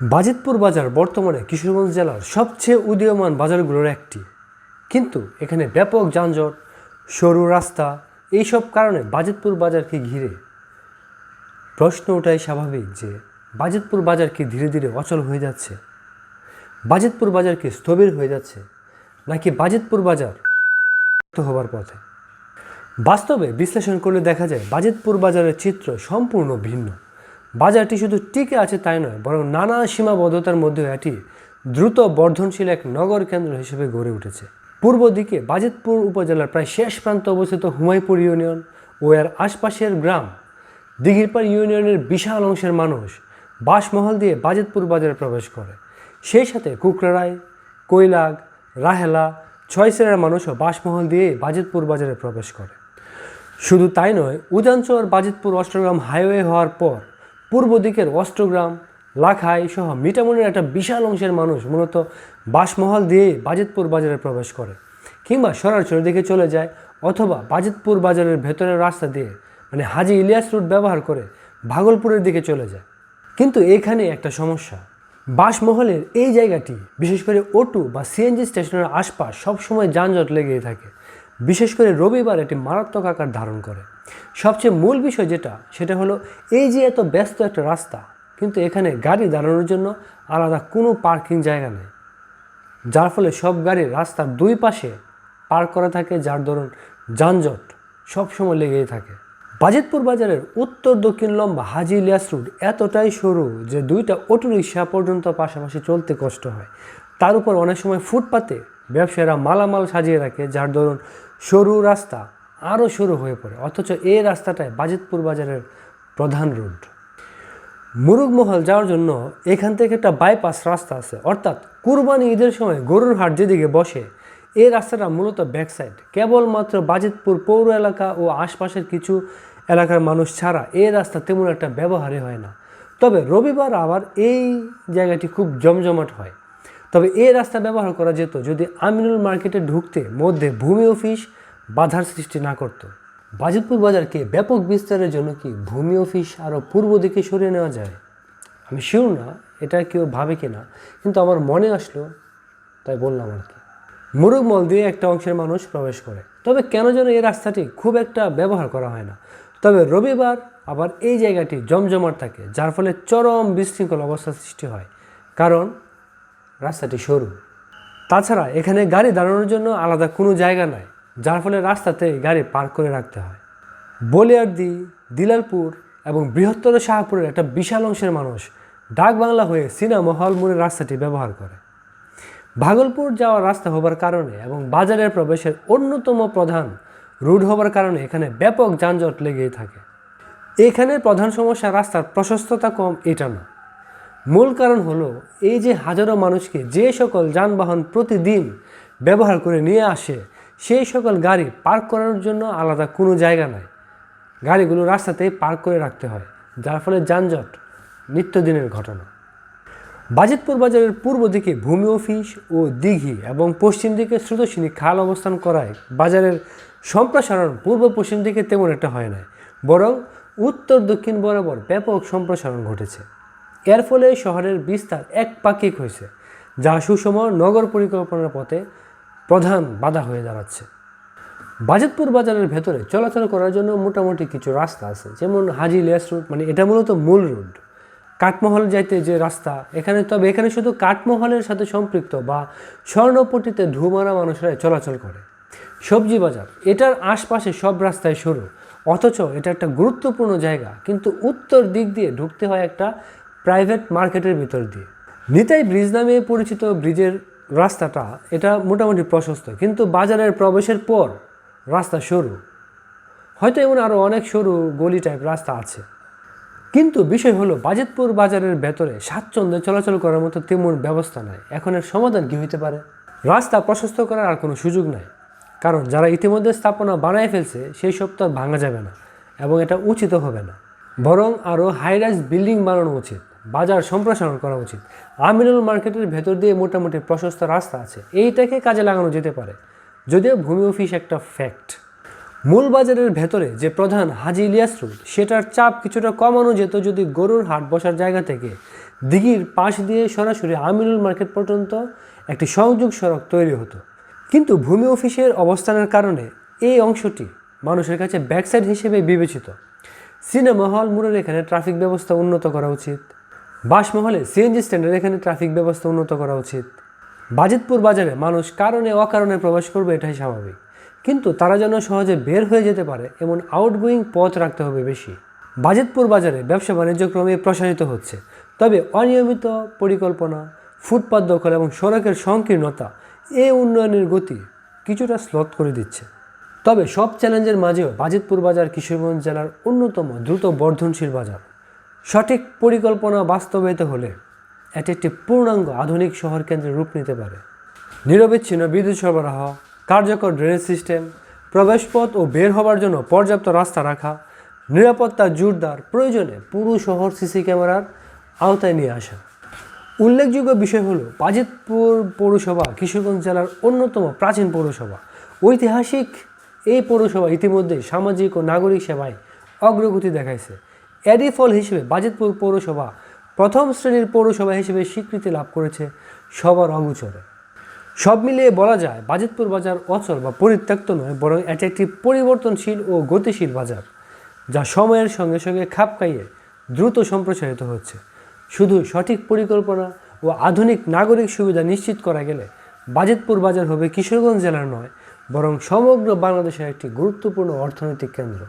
বাজিতপুর বাজার বর্তমানে কিশোরগঞ্জ জেলার সবচেয়ে উদীয়মান বাজারগুলোর একটি। কিন্তু এখানে ব্যাপক যানজট, সরু রাস্তা, এইসব কারণে বাজিতপুর বাজারকে ঘিরে প্রশ্ন ওঠাই স্বাভাবিক যে বাজিতপুর বাজার কি ধীরে ধীরে অচল হয়ে যাচ্ছে। বাজিতপুর বাজার কি স্থবির হয়ে যাচ্ছে নাকি বাজিতপুর বাজার হবার পথে? বাস্তবে বিশ্লেষণ করলে দেখা যায় বাজিতপুর বাজারের চিত্র সম্পূর্ণ ভিন্ন। বাজারটি শুধু টিকে আছে তাই নয়, বরং নানা সীমাবদ্ধতার মধ্যেও এটি দ্রুত বর্ধনশীল এক নগর কেন্দ্র হিসেবে গড়ে উঠেছে। পূর্ব দিকে বাজিতপুর উপজেলার প্রায় শেষ প্রান্তে অবস্থিত হুমায়পুর ইউনিয়ন ও এর আশপাশের গ্রাম দিঘিরপাড় ইউনিয়নের বিশাল অংশের মানুষ বাসমহল দিয়ে বাজিতপুর বাজারে প্রবেশ করে। সেই সাথে কুকরারাই কৈলাগ, রাহেলা, ছয়সেরার মানুষও বাসমহল দিয়ে বাজিতপুর বাজারে প্রবেশ করে। শুধু তাই নয়, উজানচর, বাজিতপুর, অষ্টগ্রাম হাইওয়ে হওয়ার পর পূর্ব দিকের অষ্টগ্রাম, লাখাই সহ মিটামনের একটা বিশাল অংশের মানুষ মূলত বাসমহল দিয়ে বাজিতপুর বাজারে প্রবেশ করে কিংবা সরাসরি দিকে চলে যায় অথবা বাজিতপুর বাজারের ভেতরের রাস্তা দিয়ে মানে হাজি ইলিয়াস রুট ব্যবহার করে ভাগলপুরের দিকে চলে যায়। কিন্তু এখানে একটা সমস্যা, বাসমহলের এই জায়গাটি, বিশেষ করে ওটু বা সিএনজি স্টেশনের আশপাশ সবসময় যানজট লেগেই থাকে। বিশেষ করে রবিবার এটি মারাত্মক আকার ধারণ করে। সবচেয়ে মূল বিষয় যেটা, সেটা হলো এই যে এত ব্যস্ত একটা রাস্তা, কিন্তু এখানে গাড়ি দাঁড়ানোর জন্য আলাদা কোনো পার্কিং জায়গা নেই। যার ফলে সব গাড়ি রাস্তার দুই পাশে পার্ক করা থাকে, যার ধরুন যানজট সবসময় লেগেই থাকে। বাজিতপুর বাজারের উত্তর দক্ষিণ লম্বা হাজি ইলিয়াস রুট এতটাই সরু যে দুইটা অটো রিক্সা পর্যন্ত পাশাপাশি চলতে কষ্ট হয়। তার উপর অনেক সময় ফুটপাতে ব্যবসায়ীরা মালামাল সাজিয়ে রাখে, যার ধরুন সরু রাস্তা আরও সরু হয়ে পড়ে। অথচ এই রাস্তাটায় বাজিতপুর বাজারের প্রধান রুট মুরুগমহল যাওয়ার জন্য এখান থেকে একটা বাইপাস রাস্তা আছে। অর্থাৎ কুরবানি ঈদের সময় গরুর হাট যেদিকে বসে, এই রাস্তাটা মূলত ব্যাক সাইড কেবলমাত্র বাজিতপুর পৌর এলাকা ও আশপাশের কিছু এলাকার মানুষ ছাড়া এই রাস্তা তেমন একটা ব্যবহারই হয় না। তবে রবিবার আবার এই জায়গাটি খুব জমজমাট হয়। তবে এই রাস্তা ব্যবহার করা যেত যদি আমিনুল মার্কেটে ঢুকতে মধ্যে ভূমি অফিস বাধার সৃষ্টি না করতো। বাজিতপুর বাজারকে ব্যাপক বিস্তারের জন্য কি ভূমি অফিস আরও পূর্ব দিকে সরিয়ে নেওয়া যায়? আমি শিওর না, এটা কেউ ভাবে কি না কিন্তু আমার মনে আসলো, তাই বললাম আর কি। মুরুগমল দিয়ে একটা অংশের মানুষ প্রবেশ করে। তবে কেন যেন এই রাস্তাটি খুব একটা ব্যবহার করা হয় না। তবে রবিবার আবার এই জায়গাটি জমজমাট থাকে, যার ফলে চরম বিশৃঙ্খল অবস্থার সৃষ্টি হয়। কারণ রাস্তাটি সরু। তাছাড়া এখানে গাড়ি দাঁড়ানোর জন্য আলাদা কোনো জায়গা নাই, যার ফলে রাস্তাতে গাড়ি পার্ক করে রাখতে হয়। বলিয়ারদি, দিলালপুর এবং বৃহত্তর শাহপুরের একটা বিশাল অংশের মানুষ ডাক বাংলা হয়ে সিনেমা হল মোড়ের রাস্তাটি ব্যবহার করে। ভাগলপুর যাওয়ার রাস্তা হবার কারণে এবং বাজারের প্রবেশের অন্যতম প্রধান রুট হবার কারণে এখানে ব্যাপক যানজট লেগেই থাকে। এখানে প্রধান সমস্যা রাস্তার প্রশস্ততা কম, এটা না। মূল কারণ হলো এই যে হাজারো মানুষকে যে সকল যানবাহন প্রতিদিন ব্যবহার করে নিয়ে আসে, সেই সকল গাড়ি পার্ক করার জন্য আলাদা কোনো জায়গা নাই। গাড়িগুলো রাস্তাতেই পার্ক করে রাখতে হয়, যার ফলে যানজট নিত্যদিনের ঘটনা। বাজিতপুর বাজারের পূর্ব দিকে ভূমি অফিস ও দিঘি এবং পশ্চিম দিকে স্রোতস্বিনী খাল অবস্থান করায় বাজারের সম্প্রসারণ পূর্ব পশ্চিম দিকে তেমন একটা হয় না বরং উত্তর দক্ষিণ বরাবর ব্যাপক সম্প্রসারণ ঘটেছে। এর ফলে শহরের বিস্তার এক পাকিক হয়েছে, যা সুষম নগর পরিকল্পনার পথে প্রধান বাধা হয়ে দাঁড়াচ্ছে। বাজিতপুর বাজারের ভেতরে চলাচল করার জন্য মোটামুটি কিছু রাস্তা আছে, যেমন হাজি ইলিয়াস রুট মানে এটা মূলত মূল রুট। কাঠমহল যাইতে যে রাস্তা, এখানে, তবে এখানে শুধু কাঠমহলের সাথে সম্পৃক্ত বা স্বর্ণপট্টিতে ধুমারা মানুষরা চলাচল করে। সবজি বাজার, এটার আশপাশে সব রাস্তায় সরু, অথচ এটা একটা গুরুত্বপূর্ণ জায়গা, কিন্তু উত্তর দিক দিয়ে ঢুকতে হয় একটা প্রাইভেট মার্কেটের ভিতর দিয়ে। নিতাই ব্রিজ নামে পরিচিত ব্রিজের রাস্তাটা, এটা মোটামুটি প্রশস্ত, কিন্তু বাজারের প্রবেশের পর রাস্তা সরু। হয়তো এমন আরও অনেক সরু গলি টাইপ রাস্তা আছে। কিন্তু বিষয় হলো, বাজেতপুর বাজারের ভেতরে স্বাচ্ছন্দ্যে চলাচল করার মতো তেমন ব্যবস্থা নাই। এখন এর সমাধান কী হইতে পারে? রাস্তা প্রশস্ত করার আর কোনো সুযোগ নাই। কারণ যারা ইতিমধ্যে স্থাপনা বানায় ফেলছে, সেই সব তো ভাঙা যাবে না এবং এটা উচিত হবে না। বরং আরও হাইরাইজ বিল্ডিং বানানো উচিত। বাজার সম্প্রসারণ করা উচিত। আমিনুল মার্কেটের ভেতর দিয়ে মোটামুটি প্রশস্ত রাস্তা আছে। এইটাকে কাজে লাগানো যেতে পারে। যদিও ভূমি অফিস একটা ফ্যাক্ট মূল বাজারের ভেতরে যে প্রধান হাজি ইলিয়াস রুট সেটার চাপ কিছুটা কমানো যেত যদি গরুর হাট বসার জায়গা থেকে। দিঘির পাশ দিয়ে সরাসরি আমিনুল মার্কেট পর্যন্ত একটি সংযোগ সড়ক তৈরি হতো। কিন্তু ভূমি অফিসের অবস্থানের কারণে এই অংশটি মানুষের কাছে ব্যাকসাইড হিসেবে বিবেচিত। সিনেমা হল, মোড়ের এখানে ট্রাফিক ব্যবস্থা উন্নত করা উচিত। বাসমহলে সিএনজি স্ট্যান্ডের এখানে ট্রাফিক ব্যবস্থা উন্নত করা উচিত। বাজিতপুর বাজারে মানুষ কারণে অকারণে প্রবেশ করবে, এটাই স্বাভাবিক। কিন্তু তারা যেন সহজে বের হয়ে যেতে পারে, এমন আউটগোয়িং পথ রাখতে হবে বেশি। বাজিতপুর বাজারে ব্যবসা বাণিজ্য ক্রমে প্রসারিত হচ্ছে। তবে অনিয়মিত পরিকল্পনা, ফুটপাত দখল এবং সড়কের সংকীর্ণতা, এ উন্নয়নের গতি কিছুটা স্লথ করে দিচ্ছে। তবে সব চ্যালেঞ্জের মাঝেও বাজিতপুর বাজার কিশোরগঞ্জ জেলার অন্যতম দ্রুত বর্ধনশীল বাজার। সঠিক পরিকল্পনা বাস্তবায়িত হলে এটি একটি পূর্ণাঙ্গ আধুনিক শহর কেন্দ্রের রূপ নিতে পারে। নিরবিচ্ছিন্ন বিদ্যুৎ সরবরাহ, কার্যকর ড্রেনেজ সিস্টেম প্রবেশপথ ও বের হবার জন্য পর্যাপ্ত রাস্তা রাখা, নিরাপত্তা জোরদার, প্রয়োজনে পুরো শহর সিসি ক্যামেরার আওতায় নিয়ে আসা। উল্লেখযোগ্য বিষয় হলো, বাজিতপুর পৌরসভা কিশোরগঞ্জ জেলার অন্যতম প্রাচীন পৌরসভা। ঐতিহাসিক এই পৌরসভা ইতিমধ্যে সামাজিক ও নাগরিক সেবায় অগ্রগতি দেখাইছে। এরই ফল হিসেবে বাজিতপুর পৌরসভা প্রথম শ্রেণির পৌরসভা হিসেবে স্বীকৃতি লাভ করেছে সবার অগোচরে। সব মিলিয়ে বলা যায়, বাজিতপুর বাজার অচল বা পরিত্যক্ত নয়, বরং এটি একটি পরিবর্তনশীল ও গতিশীল বাজার, যা সময়ের সঙ্গে সঙ্গে খাপ খাইয়ে দ্রুত সম্প্রসারিত হচ্ছে। শুধু সঠিক পরিকল্পনা ও আধুনিক নাগরিক সুবিধা নিশ্চিত করা গেলে বাজিতপুর বাজার হবে কিশোরগঞ্জ জেলার নয়, বরং সমগ্র বাংলাদেশের একটি গুরুত্বপূর্ণ অর্থনৈতিক কেন্দ্র।